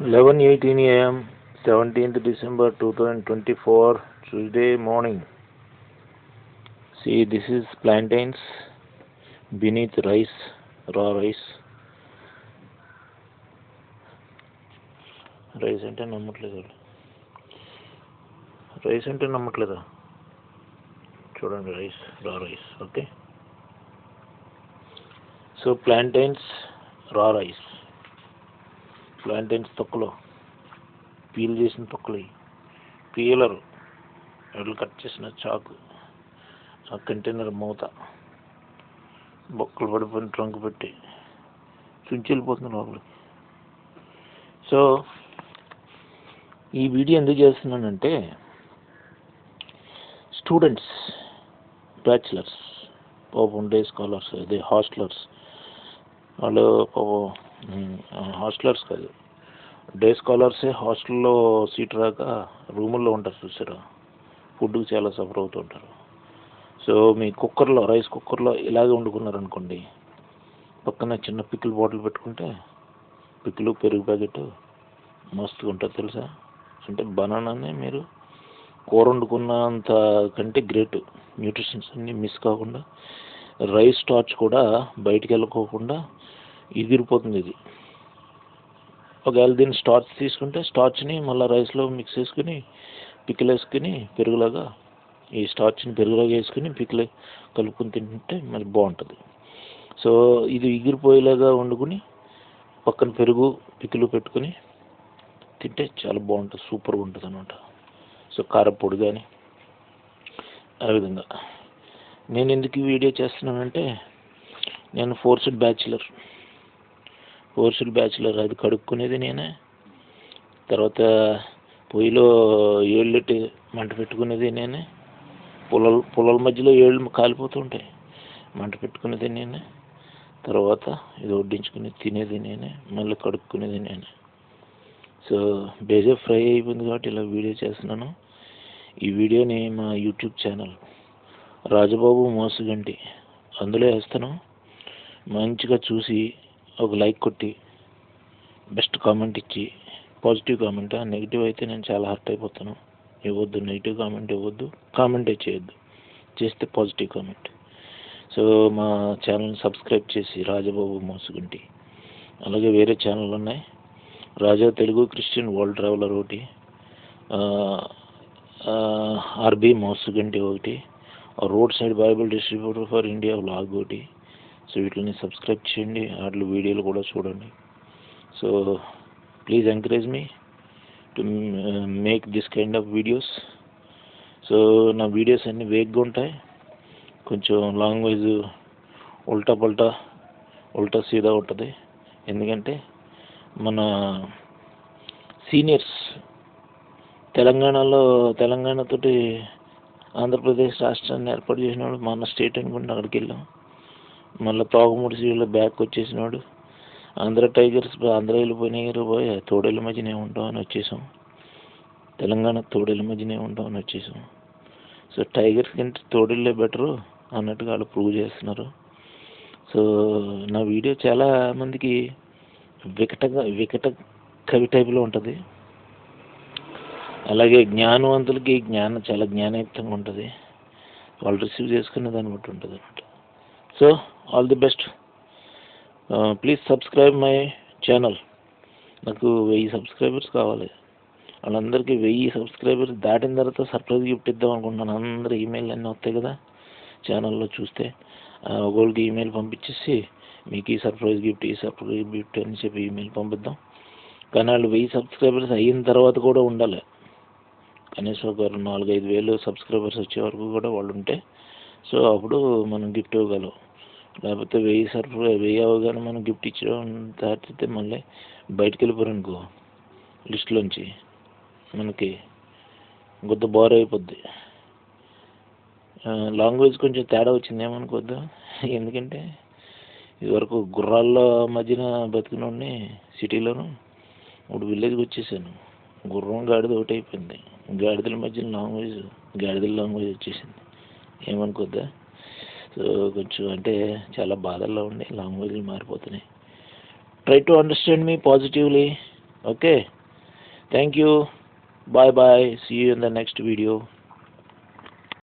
11:18 a.m. 17th December 2024 Tuesday morning. See this is plantains beneath rice raw rice. Rice అంటే నమ్మట్లేదు వాళ్ళు. Rice అంటే నమ్మట్లేదా చూడండి రైస్ రా రైస్ ఓకే సో ప్లాంటైన్స్ రా రైస్ ప్లాంటైన్స్ తొక్కలు పీల్ చేసిన తొక్కలు పీలరు పీలర్ కట్ చేసిన చాకు ఆ కంటైనర్ మూత బొక్కలు పడిపోయిన ట్రంక్ పెట్టి చుంచి వెళ్ళిపోతుంది లోపలికి. సో ఈ వీడియో ఎందుకు చేస్తున్నానంటే స్టూడెంట్స్ బ్యాచిలర్స్ పాపం డే స్కాలర్స్ అదే హాస్టలర్స్ వాళ్ళు పాపం హాస్టలర్స్ కాదు. డే స్కాలర్సే హాస్టల్లో సీట్ రాక రూముల్లో ఉంటారు చూసారా? ఫుడ్కి చాలా సఫర్ అవుతూ ఉంటారు. సో మీ కుక్కర్లో రైస్ కుక్కర్లో ఇలాగే వండుకున్నారనుకోండి పక్కన చిన్న పిక్కులు బాటిల్ పెట్టుకుంటే పికిలు పెరుగు ప్యాకెట్ మస్తుగా ఉంటుంది తెలుసా? అంటే బనానానే మీరు కూర వండుకున్నంత కంటే గ్రేట్. న్యూట్రిషన్స్ అన్నీ మిస్ కాకుండా రైస్ స్టార్చ్ కూడా బయటికి వెళ్ళకోకుండా ఎగిరిపోతుంది ఇది. ఒకవేళ దీన్ని స్టార్చ్ తీసుకుంటే స్టార్చ్ని మళ్ళీ రైస్లో మిక్స్ చేసుకుని పికిల్ వేసుకుని పెరుగులాగా ఈ స్టార్చ్ని పెరుగులాగా వేసుకుని పికిల్ కలుపుకొని తింటే మరి బాగుంటుంది. సో ఇది ఎగిరిపోయేలాగా వండుకుని పక్కన పెరుగు పికిలు పెట్టుకుని తింటే చాలా బాగుంటుంది సూపర్గా ఉంటుంది అనమాట సో కారపొడి కానీ ఆ విధంగా. నేను ఎందుకు వీడియో చేస్తున్నానంటే నేను ఫోర్స్డ్ బ్యాచిలర్ ఫోర్స్డ్ బ్యాచులర్ అది కడుక్కునేది నేనే. తర్వాత పొయ్యిలో ఏళ్ళెట్టి మంట పెట్టుకునేది నేనే. పొలాల పొలాల మధ్యలో ఏళ్ళు కాలిపోతూ ఉంటాయి మంట పెట్టుకునేది నేనే. తర్వాత ఇది వడ్డించుకుని తినేది నేనే. మళ్ళీ కడుక్కునేది నేనే. సో బేజే ఫ్రై అయిపోయింది కాబట్టి ఇలా వీడియో చేస్తున్నాను. ఈ వీడియోని మా యూట్యూబ్ ఛానల్ రాజబాబు మోసగంటి అందులో వేస్తాను. మంచిగా చూసి ఒక లైక్ కొట్టి బెస్ట్ కామెంట్ ఇచ్చి పాజిటివ్ కామెంట్. నెగిటివ్ అయితే నేను చాలా హర్ట్ అయిపోతాను. ఇవ్వద్దు నెగిటివ్ కామెంట్ ఇవ్వద్దు కామెంటే చేయొద్దు. చేస్తే పాజిటివ్ కామెంట్. సో మా ఛానల్ని సబ్స్క్రైబ్ చేసి రాజబాబు మోసుగుంటి అలాగే వేరే ఛానల్ ఉన్నాయి. Raja Telugu Christian world traveller ఒకటి ఆర్బి మోసుగంటి ఒకటి road side Bible distributor for India vlog ఒకటి సో వీటిని సబ్స్క్రైబ్ చేయండి. వాటి వీడియోలు కూడా చూడండి. So please encourage me to make this kind of videos so నా వీడియోస్ అన్నీ వేగ్గా ఉంటాయి. కొంచెం లాంగ్వేజ్ ఉల్టా పల్టా ఉల్టా సీదా ఉంటుంది. ఎందుకంటే మన సీనియర్స్ తెలంగాణలో తెలంగాణతోటి ఆంధ్రప్రదేశ్ రాష్ట్రాన్ని ఏర్పాటు చేసినాడు మన స్టేట్ అనుకుంటే అక్కడికి వెళ్ళాం. మళ్ళీ తోగముడి సీడ్లో బ్యాక్ వచ్చేసినాడు. ఆంధ్ర టైగర్స్ ఆంధ్ర వెళ్ళిపోయినాయి పోయి తోడేళ్ళ మధ్యనే ఉంటాం అని వచ్చేసాం. తెలంగాణ తోడేళ్ళ మధ్యనే ఉంటాం అని వచ్చేసాం. సో టైగర్స్ కంటే తోడేళ్ళే బెటరు అన్నట్టుగా వాళ్ళు ప్రూవ్ చేస్తున్నారు. సో నా వీడియో చాలా మందికి వికటగా వికట కవి టైప్లో ఉంటుంది. అలాగే జ్ఞానవంతులకి జ్ఞానం చాలా జ్ఞానయుక్తంగా ఉంటుంది. వాళ్ళు రిసీవ్ చేసుకునే దాన్ని బట్టి ఉంటుంది అన్నమాట so all the best please subscribe my channel నాకు వెయ్యి సబ్స్క్రైబర్స్ కావాలి. వాళ్ళందరికీ వెయ్యి సబ్స్క్రైబర్స్ దాటిన తర్వాత సర్ప్రైజ్ గిఫ్ట్ ఇద్దాం అనుకుంటున్నాను. అందరు ఈమెయిల్ అన్నీ వస్తాయి కదా ఛానల్లో చూస్తే. ఒకళ్ళకి ఈమెయిల్ పంపించేసి మీకు ఈ సర్ప్రైజ్ గిఫ్ట్ ఈ సర్ప్రైజ్ గిఫ్ట్ అని చెప్పి ఈమెయిల్ పంపిద్దాం. కానీ వాళ్ళు వెయ్యి సబ్స్క్రైబర్స్ అయిన తర్వాత కూడా ఉండాలి. కనీసం ఒక నాలుగైదు వేలు సబ్స్క్రైబర్స్ వచ్చే వరకు కూడా వాళ్ళు ఉంటే. సో అప్పుడు మనం గిఫ్ట్ ఇవ్వగలం. లేకపోతే వెయ్యి సర్ప్రైజ్ వెయ్యి అవగానే మనం గిఫ్ట్ ఇచ్చడం దాటితే మళ్ళీ బయటకు వెళ్ళిపోరు అనుకో. లిస్టులోంచి మనకి గుద్ద బోర్ అయిపోద్ది. లాంగ్వేజ్ కొంచెం తేడా వచ్చింది ఏమనుకోద్దు ఎందుకంటే ఇదివరకు గుర్రాల్లో మధ్యన బతికినోడిని సిటీలోను ఇప్పుడు విలేజ్కి వచ్చేసాను. గుర్రం గాడిద ఒకటి అయిపోయింది. గాడిదల మధ్యన లాంగ్వేజ్ గాడిదల లాంగ్వేజ్ వచ్చేసింది. ఏమనుకోద్దా? కొంచెం అంటే చాలా బాధల్లో ఉండి లాంగ్వేజ్లు మారిపోతున్నాయి. Try to understand me positively okay thank you bye bye see you in the next video